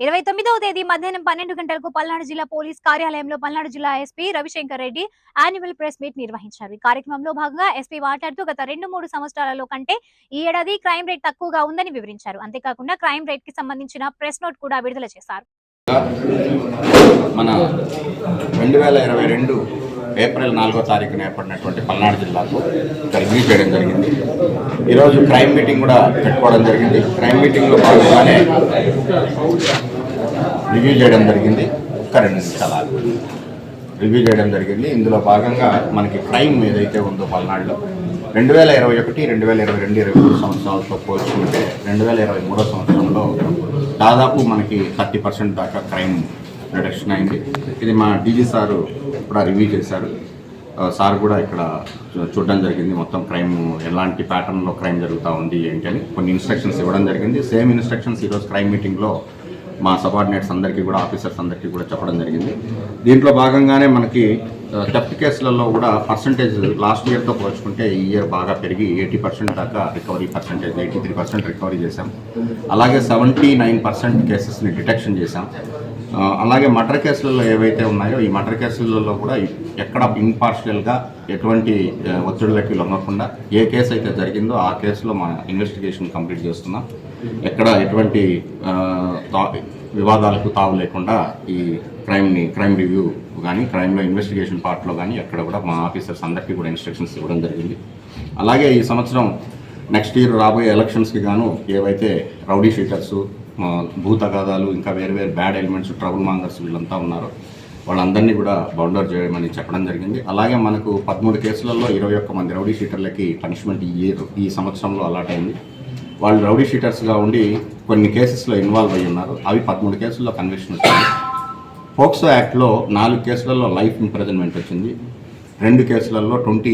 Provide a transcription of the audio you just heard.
తేదీ మధ్యాహ్నం పన్నెండు గంటలకు పల్నాడు జిల్లా పోలీస్ కార్యాలయంలో పల్నాడు జిల్లా SP Ravishankar Reddy annual press meet నిర్వహించారు. ఈ కార్యక్రమంలో భాగంగా ఎస్పీ మాట్లాడుతూ గత రెండు మూడు సంవత్సరాలలో కంటే ఈ ఏడాది క్రైమ్ రేట్ తక్కువగా ఉందని వివరించారు. అంతేకాకుండా క్రైమ్ రేట్కి సంబంధించిన ప్రెస్ నోట్ కూడా విడుదల చేశారు. మన రెండు వేల ఇరవై రెండు ఏప్రిల్ నాలుగో తారీఖున ఏర్పడినటువంటి పల్నాడు జిల్లాకు రివ్యూ చేయడం జరిగింది. ఈరోజు క్రైమ్ మీటింగ్ కూడా పెట్టుకోవడం జరిగింది. క్రైమ్ మీటింగ్లో భాగంగానే రివ్యూ చేయడం జరిగింది. ఒక్క రెండు నిమిషాలు రివ్యూ చేయడం జరిగింది. ఇందులో భాగంగా మనకి క్రైమ్ ఏదైతే ఉందో పల్నాడులో రెండు వేల ఇరవై ఒకటి రెండు వేల ఇరవై రెండు ఇరవై మూడు సంవత్సరాలతో పోల్చుకుంటే రెండు వేల ఇరవై మూడో సంవత్సరంలో దాదాపు మనకి థర్టీ పర్సెంట్ దాకా క్రైమ్ రిడక్షన్ అయింది. ఇది మా డీజీ సారు కూడా రివ్యూ చేశారు. సార్ కూడా ఇక్కడ చూడడం జరిగింది. మొత్తం క్రైమ్ ఎలాంటి ప్యాటర్న్లో క్రైమ్ జరుగుతూ ఉంది ఏంటి అని కొన్ని ఇన్స్ట్రక్షన్స్ ఇవ్వడం జరిగింది. సేమ్ ఇన్స్ట్రక్షన్స్ ఈరోజు క్రైమ్ మీటింగ్లో మా సబార్డినేట్స్ అందరికీ కూడా ఆఫీసర్స్ అందరికీ కూడా చెప్పడం జరిగింది. దీంట్లో భాగంగానే మనకి థెఫ్ట్ కేసులలో కూడా పర్సంటేజ్ లాస్ట్ ఇయర్తో పోల్చుకుంటే ఈ ఇయర్ బాగా పెరిగి ఎయిటీ పర్సెంట్ దాకా recovery percentage eighty three percent recovery చేశాం. అలాగే సెవెంటీ నైన్ పర్సెంట్ కేసెస్ని డిటెక్షన్ చేశాం. అలాగే మర్డర్ కేసులలో ఏవైతే ఉన్నాయో ఈ మర్డర్ కేసులలో కూడా ఎక్కడ ఇంపార్షియల్గా ఎటువంటి ఒత్తిడులకి లొంగకుండా ఏ కేసు అయితే జరిగిందో ఆ కేసులో మన ఇన్వెస్టిగేషన్ కంప్లీట్ చేస్తున్నాం. ఎక్కడ ఎటువంటి వివాదాలకు తావు లేకుండా ఈ క్రైమ్ని క్రైమ్ రివ్యూ కానీ క్రైమ్లో ఇన్వెస్టిగేషన్ పార్ట్లో కానీ ఎక్కడ కూడా మా ఆఫీసర్స్ అందరికీ కూడా ఇన్స్ట్రక్షన్స్ ఇవ్వడం జరిగింది. అలాగే ఈ సంవత్సరం నెక్స్ట్ ఇయర్ రాబోయే ఎలక్షన్స్కి గాను ఏవైతే రౌడీ షీటర్సు భూతగాదాలు ఇంకా వేరు వేరు బ్యాడ్ ఎలిమెంట్స్ ట్రబుల్ మాంగర్స్ వీళ్ళంతా ఉన్నారు. వాళ్ళందరినీ కూడా బౌండర్ చేయమని చెప్పడం జరిగింది. అలాగే మనకు పదమూడు కేసులలో ఇరవై ఒక్క మంది రౌడీ షీటర్లకి పనిష్మెంట్ ఈ ఈ సంవత్సరంలో అలాట్ అయింది వాళ్ళు రౌడీ షీటర్స్గా ఉండి కొన్ని కేసెస్లో ఇన్వాల్వ్ అయ్యి ఉన్నారు. అవి పదమూడు కేసుల్లో కన్విక్షన్ వచ్చింది. పోక్సో యాక్ట్లో నాలుగు కేసులలో లైఫ్ ఇంప్రెజన్మెంట్ వచ్చింది. రెండు కేసులలో ట్వంటీ